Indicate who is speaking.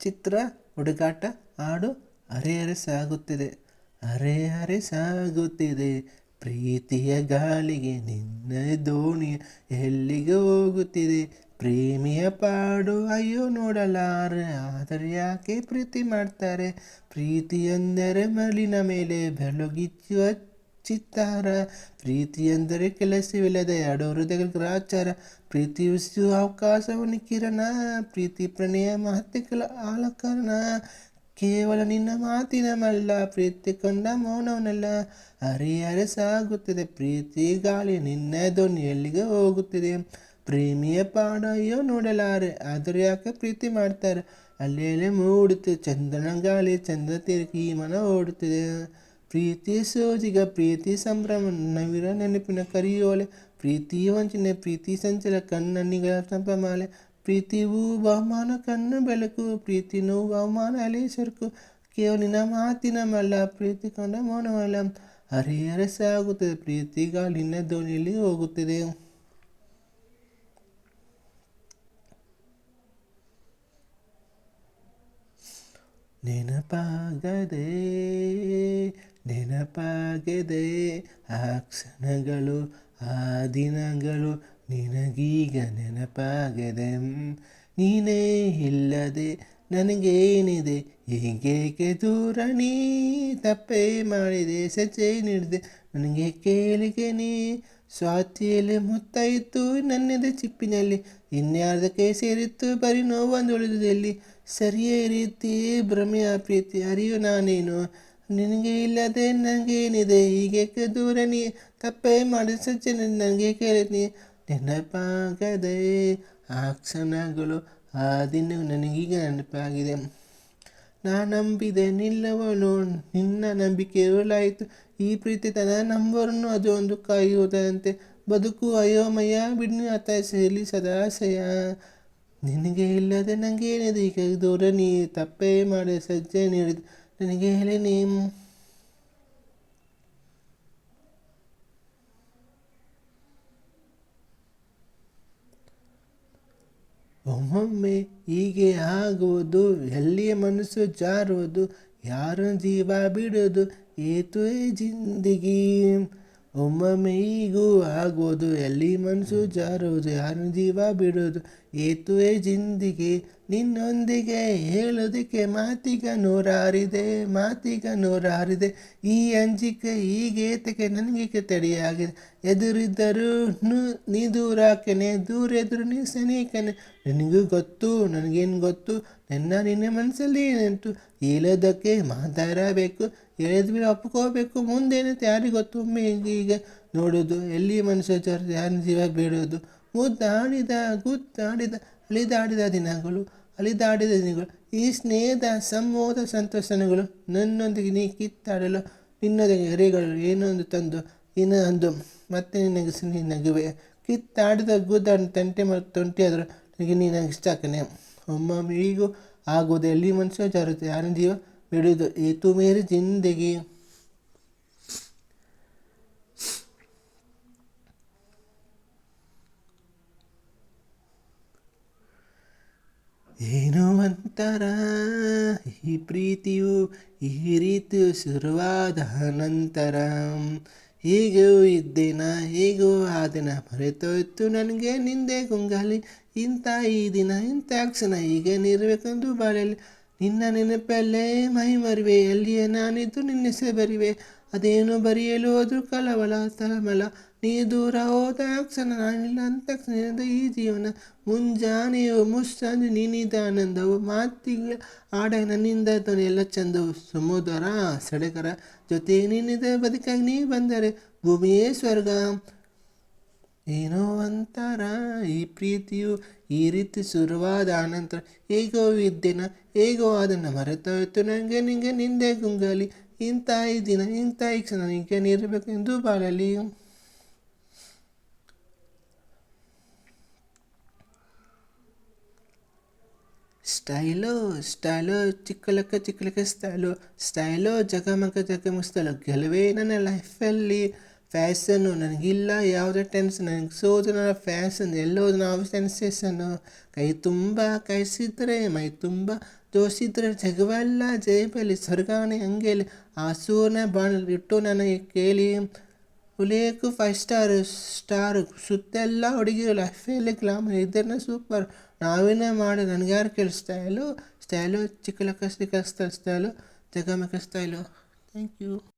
Speaker 1: ಚಿತ್ರ ಹುಡುಗಾಟ ಹಾಡು ಅರೆ ಸಾಗುತ್ತಿದೆ. ಅರೆ ಅರೆ ಸಾಗುತ್ತಿದೆ. ಪ್ರೀತಿಯ ಗಾಳಿಗೆ ನಿನ್ನ ದೋಣಿ ಎಲ್ಲಿಗೆ ಹೋಗುತ್ತಿದೆ? ಪ್ರೇಮಿಯ ಪಾಡು ಅಯ್ಯೋ ನೋಡಲಾರೆ, ಆದರೆ ಯಾಕೆ ಪ್ರೀತಿ ಮಾಡ್ತಾರೆ? ಪ್ರೀತಿ ಎಂದರೆ ಮಲಿನ ಮೇಲೆ ಬೆಳಗಿಚ್ಚುವ ಚಿತ್ತಾರ ಪ್ರೀತಿ ಎಂದರೆ ಕೆಲಸವಿಲ್ಲದೆ ಎರಡು ಹೃದಯಗಳ ಪ್ರೀತಿ ಉಸಿಯುವ ಅವಕಾಶವನ್ನು ಕಿರಣ. ಪ್ರೀತಿ ಪ್ರಣಯ ಮಹತ್ವಗಳ ಆಲಕರಣ. ಕೇವಲ ನಿನ್ನ ಮಾತಿನ ಮಲ್ಲ, ಪ್ರೀತಿ ಕಂಡ ಮೌನವನಲ್ಲ. ಹರಿಹರ ಸಾಗುತ್ತದೆ, ಪ್ರೀತಿ ಗಾಳಿ ನಿನ್ನ ಧ್ವನಿ ಎಲ್ಲಿಗೆ ಹೋಗುತ್ತಿದೆ. ಪ್ರೇಮಿಯ ಪಾಡ ಅಯ್ಯೋ ನೋಡಲಾರೆ, ಆದರೆ ಯಾಕೆ ಪ್ರೀತಿ ಮಾಡ್ತಾರೆ? ಅಲ್ಲಿ ಅಲ್ಲಿ ಮೂಡುತ್ತೆ, ಚಂದನ ಗಾಳಿ ಚಂದ್ರ ತಿರುಗಿ ಮನ ಓಡುತ್ತಿದೆ. ಪ್ರೀತಿ ಸೋಜಿಗ ಪ್ರೀತಿ ಸಂಭ್ರಮ ನವಿರ ನೆನಪಿನ ಕರಿಯೋಲೆ ಪ್ರೀತಿ ವಂಚನೆ ಪ್ರೀತಿ ಸಂಚಲ ಕಣ್ಣನಿಗಳ ಸಂಪಮಾಲೆ ಪ್ರೀತಿ ಹೂ ಬಹುಮಾನ ಕಣ್ಣು ಬೆಳಕು ಪ್ರೀತಿ ನೋವು ಅವಮಾನ ಅಲೆ ಸರಕು ಕೇವಲ ನಿನ್ನ ಮಾತಿನ ಮಲ್ಲ, ಪ್ರೀತಿ ಕಂಡ ಮೌನವಲ್ಲ. ಹರಿಹರ ಸಾಗುತ್ತದೆ ಪ್ರೀತಿ ಗಾಳಿನ ಧ್ವನಿಯಲ್ಲಿ ಹೋಗುತ್ತದೆ. ನೆನಪಾಗದೆ ನೆನಪಾಗದೆ ಆ ಕ್ಷಣಗಳು, ಆ ದಿನಗಳು ನಿನಗೀಗ ನೆನಪಾಗದೆ. ನೀನೇ ಇಲ್ಲದೆ ನನಗೇನಿದೆ, ಹೀಗೇಕೆ ದೂರ ನೀ ತಪ್ಪೇ ಮಾಡಿದೆ ಸಜ್ಜೆ ನೀಡಿದೆ. ನನಗೆ ಕೇಳಿಗೆ ನೀ, ಸ್ವಾತಿಯಲ್ಲಿ ಮುತ್ತಾಯಿತ್ತು ನನ್ನದೇ ಚಿಪ್ಪಿನಲ್ಲಿ. ಇನ್ಯಾರ್ದಕ್ಕೆ ಸೇರಿತ್ತು, ಬರೀ ನೋವೊಂದು ಉಳಿದುದಲ್ಲಿ ಸರಿಯೇ ರೀತಿ ಭ್ರಮೆಯ ಪ್ರೀತಿ, ಅರಿಯು ನಾನೇನು? ನಿನಗೆ ಇಲ್ಲದೆ ನನಗೇನಿದೆ ಹೀಗೆ ದೂರ ನೀ ತಪ್ಪೇ ಮಾಡಿ ಸಜ್ಜೆ ನನಗೆ ಕೇಳಿದ್ನಿ ನೆನಪಾಗದೆ ಆ ಕ್ಷಣಗಳು, ಆ ದಿನ ನನಗೀಗ ನೆನಪಾಗಿದೆ. ನಾ ನಂಬಿದೆ ನಿಲ್ಲವನು, ನಿನ್ನ ನಂಬಿಕೆ ಉರುಳಾಯಿತು. ಈ ಪ್ರೀತಿ ತನ ನಂಬರನ್ನು ಅದು ಒಂದು ಕಾಯುವುದಂತೆ ಬದುಕು ಅಯೋಮಯ ಬಿಡ್ನಿ ಅತಾಸೆಯಲ್ಲಿ ಸದಾಶಯ ನಿನಗೆ ಇಲ್ಲದೆ ನನಗೇನಿದೆ ಈಗ ದೂರ ನೀ ತಪ್ಪೇ ಮಾಡಿ ಸಜ್ಜೆ ನೀಡಿದ. ನನಗೆ ಹೇಳಿ ನೀ ಒಮ್ಮೊಮ್ಮೆ ಹೀಗೆ ಆಗುವುದು ಎಲ್ಲಿಯ ಮನಸ್ಸು ಜಾರುವುದು, ಯಾರು ಜೀವ ಬಿಡೋದು ಏತು ಜಿಂದಗಿ. ಒಮ್ಮೊಮ್ಮೆ ಈಗೂ ಆಗುವುದು, ಎಲ್ಲಿ ಮನಸ್ಸು ಜಾರುವುದು, ಯಾರು ಜೀವ ಬಿಡೋದು ಏತುವೆ ಜಿಂದಿಗೆ. ನಿನ್ನೊಂದಿಗೆ ಹೇಳೋದಕ್ಕೆ ಮಾತಿಗ ನೂರಾರಿದೆ ಮಾತಿಗ ನೂರಾರಿದೆ. ಈ ಅಂಜಿಕೆ, ಈ ಗೇತಕ್ಕೆ ನನಗೆ ತಡೆಯಾಗಿದೆ. ಎದುರಿದ್ದರೂ ನೀ ದೂರಾಕೆನೆ ದೂರ ಎದುರು ನೀ ಸನೇಕನೆ. ನಿನಗೂ ಗೊತ್ತು, ನನಗೇನು ಗೊತ್ತು? ನನ್ನ ನಿನ್ನ ಮನಸ್ಸಲ್ಲಿ ಏನುಂಟು ಹೇಳೋದಕ್ಕೆ ಮಾತಾಡಬೇಕು ಹೇಳಿದ್ಮೇಲೆ ಒಪ್ಕೋಬೇಕು. ಮುಂದೇನಂತ ಯಾರಿಗೆ ಗೊತ್ತು? ಈಗ ನೋಡೋದು, ಎಲ್ಲಿ ಮನುಷ್ಯ ಜರ ಯಾರ ಜೀವ ಬಿಡೋದು? ಮುದ್ದಾಡಿದ, ಗುದ್ದಾಡಿದ, ಅಳಿದಾಡಿದ ದಿನಗಳು. ಅಲಿದಾಡಿದ ದಿನಗಳು. ಈ ಸ್ನೇಹದ ಸಂಮೋದ ಸಂತೋಷನಗಳು ನನ್ನೊಂದಿಗೆ ನೀ ಕಿತ್ತಾಡಲು ನಿನ್ನೊಂದಿಗೆ ಎರೆಗಳು ಏನೊಂದು ತಂದು ಇನ್ನೊಂದು ಮತ್ತೆ ನಿನಗೆ ನೀ ನಗುವೆ. ಕಿತ್ತಾಡಿದ ಗುದ್ದಾಡ ತಂಟೆ ಮತ್ತು ತೊಂಟಿಯಾದರೂ ನನಗೆ ನೀ ನನಗೆ ಇಷ್ಟ ಆಗ್ತಾನೆ ಒಮ್ಮೊಮ್ಮೆ ಈಗೂ ಆಗೋದು ಎಲ್ಲಿ ಮನುಷ್ಯ ಜಾರುತ್ತೆ ಯಾರ ಜೀವ ಬಿಡೋದು ಏತು ಮೇರಿ ಜಿಂದಗಿ. ಏನೋ ಒಂಥರ ಈ ಪ್ರೀತಿಯು ಈ ರೀತಿ ಶುರುವಾದ ನಂತರ ಹೀಗೂ ಇದ್ದಿನ ಹೀಗೂ ಆ ದಿನ ಮರೆತೋಯ್ತು ನನಗೆ ನಿಂದೆ ಗುಂಗಾಲಿ. ಇಂಥ ಈ ದಿನ, ಇಂಥ ಕ್ಷಣ ಹೀಗೆ ನಿರಬೇಕೆಂದು ಬಾಳಲಿ. ನಿನ್ನ ನೆನಪಲ್ಲೇ ಮೈ ಮರಿವೆ ಎಲ್ಲಿಯೇ ನಾನಿದ್ದು ನಿನ್ನೆಸೆ ಬರಿವೆ. ಅದೇನು ಬರೆಯಲು ಅದು ಕಲವಲ ತಳಮಳ ನೀ ದೂರ ಹೋದ ಕ್ಷಣ ನಾನಿಲ್ಲ ಅಂತ ಕ್ಷಣದ ಈ ಜೀವನ. ಮುಂಜಾನೆಯೋ ನೀನಿದ ಆನಂದವು ಮಾತಿಗೆ ಆಡ ನನ್ನಿಂದ ಎಲ್ಲ ಚಂದವು. ಸಮುದ್ರ ಸಡಗರ ಜೊತೆ ನಿನ್ನಿದ, ಬದುಕಾಗಿ ನೀ ಬಂದರೆ ಭೂಮಿಯೇ ಸ್ವರ್ಗ. ಏನೋ ಅಂತಾರ ಈ ಪ್ರೀತಿಯು ಈ ರೀತಿ ಶುರುವಾದ ಆನಂತರ ಹೇಗೋ ಇದ್ದೇನ, ಹೇಗೋ ಅದನ್ನು ಮರೆತೋಯ್ತು. ನನಗೆ ನಿಂಗೆ ನಿಂದೆ ಗುಂಗಲಿ. ಇಂಥ ಈ ದಿನ, ಇಂಥ ಈ ಕ್ಷಣ ನಿಂಗೆ ನೀರಬೇಕೆಂದು ಬಾಳಲಿ. ಸ್ಟೈಲು ಸ್ಟೈಲು, ಚಿಕ್ಕಲಕ್ಕ ಚಿಕ್ಕಲಕ್ಕ ಸ್ಟೈಲು ಸ್ಟೈಲು, ಜಗಮಗ ಸ್ಟೈಲು. ಗೆಲುವೇ ನನ್ನ ಲೈಫಲ್ಲಿ ಫ್ಯಾಷನ್ನು ನನಗಿಲ್ಲ, ಯಾವುದೇ ಟೆನ್ಷನ್ ನನಗೆ ಸೋದು, ನನ್ನ ಫ್ಯಾಷನ್ ಎಲ್ಲೋದು ನಾವು ಸೆನ್ಸೇಷನ್ನು. ಕೈ ತುಂಬ ಕೈಸಿದ್ರೆ, ಮೈ ತುಂಬ ತೋರಿಸಿದ್ರೆ ಜಗವೆಲ್ಲ ಜೇಬಲ್ಲಿ ಸ್ವರ್ಗಾನೆ ಹಂಗೆಲಿ ಆ ಸೂರ್ಯನ ಬಾಣಲ್ಲಿ ಇಟ್ಟು ನನಗೆ ಕೇಳಿ ಉಲೇಕು ಫೈವ್ ಸ್ಟಾರ್ ಸ್ಟಾರು ಸುತ್ತೆಲ್ಲ ಹುಡುಗಿರು ಎಲ್ಲಿ ಗ್ಲಾಮರ್ ಇದನ್ನ ಸೂಪರ್ ನಾವೇನೇ ಮಾಡಿ ನನಗೆ ಯಾರು ಸ್ಟೈಲು ಸ್ಟೈಲು ಚಿಕ್ಕ ಲಕ್ಕ ಸ್ಟೈಲು ಜಗಮಕ ಸ್ಟೈಲು ಥ್ಯಾಂಕ್ ಯು